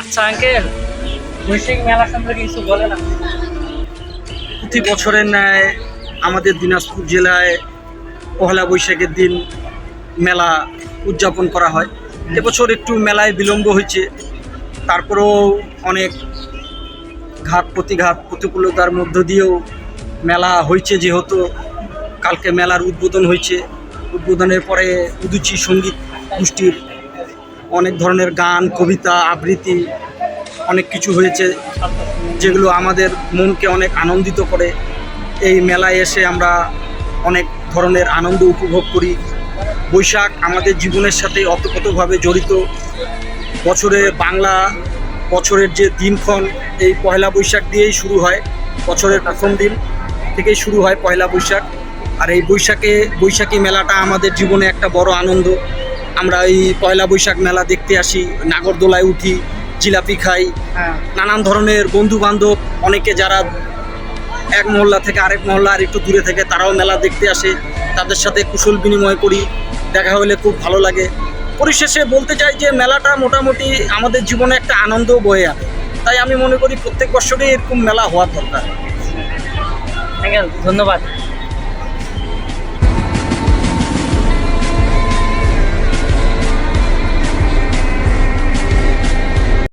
আচ্ছা আঙ্কেল মেলা সম্পর্কে কিছু বলেন আপনি। প্রতি বছরের ন্যায় আমাদের দিনাজপুর জেলায় পহেলা বৈশাখের দিন মেলা উদযাপন করা হয়। এবছর একটু মেলায় বিলম্ব হয়েছে। তারপরেও অনেক ঘাত প্রতিঘাত প্রতিকূলতার মধ্য দিয়েও মেলা হয়েছে যেহেতু। কালকে মেলার উদ্বোধন হয়েছে। উদ্বোধনের পরে উদুচি সংগীত গোষ্ঠীর অনেক ধরনের গান, কবিতা, আবৃত্তি, অনেক কিছু হয়েছে যেগুলো আমাদের মনকে অনেক আনন্দিত করে। এই মেলায় এসে আমরা অনেক ধরনের আনন্দ উপভোগ করি। বৈশাখ আমাদের জীবনের সাথে অতপ্রতভাবে জড়িত। বছরে বাংলা বছরের যে দিনক্ষণ, এই পয়লা বৈশাখ দিয়েই শুরু হয়। বছরের প্রথম দিন থেকেই শুরু হয় পয়লা বৈশাখ। আর এই বৈশাখে, বৈশাখী মেলাটা আমাদের জীবনে একটা বড় আনন্দ। আমরা এই পয়লা বৈশাখ মেলা দেখতে আসি নাগরদোলায় উঠি জিলাপি খাই হ্যাঁ। নানান ধরনের বন্ধু বান্ধব অনেকে যারা এক মহল্লা থেকে আরেক মহল্লা আর একটু দূরে থেকে তারাও মেলা দেখতে আসে তাদের সাথে কুশল বিনিময় করি দেখা হলে খুব ভালো লাগে। পরিশেষে বলতে চাই যে মেলাটা মোটামুটি আমাদের জীবনে একটা আনন্দ বয়ে আনে। তাই আমি মনে করি প্রত্যেক বছরই এরকম মেলা হওয়ার দরকার। ধন্যবাদ।